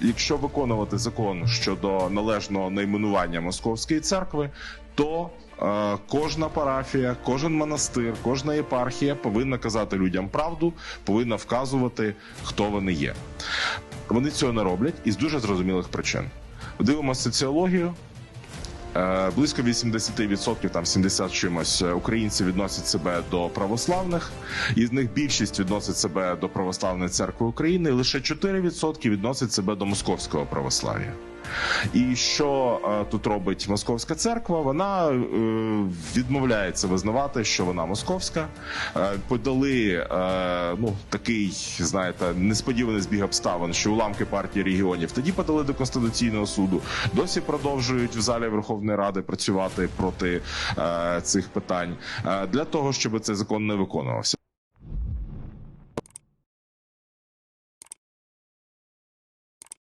Якщо виконувати закон щодо належного найменування московської церкви, то е, кожна парафія, кожен монастир, кожна єпархія повинна казати людям правду, повинна вказувати, хто вони є. Вони цього не роблять із дуже зрозумілих причин. Дивимося соціологію. Е, Близько 80%, там 70 чимось українці відносять себе до православних, із них більшість відносить себе до православної церкви України, лише 4% відносять себе до московського православ'я. І що е, тут робить московська церква? Вона е, відмовляється визнавати, що вона московська. Е, подали ну такий, знаєте, несподіваний збіг обставин, що уламки партії регіонів тоді подали до конституційного суду. Досі продовжують в залі Верховної Ради працювати проти цих питань для того, щоб цей закон не виконувався.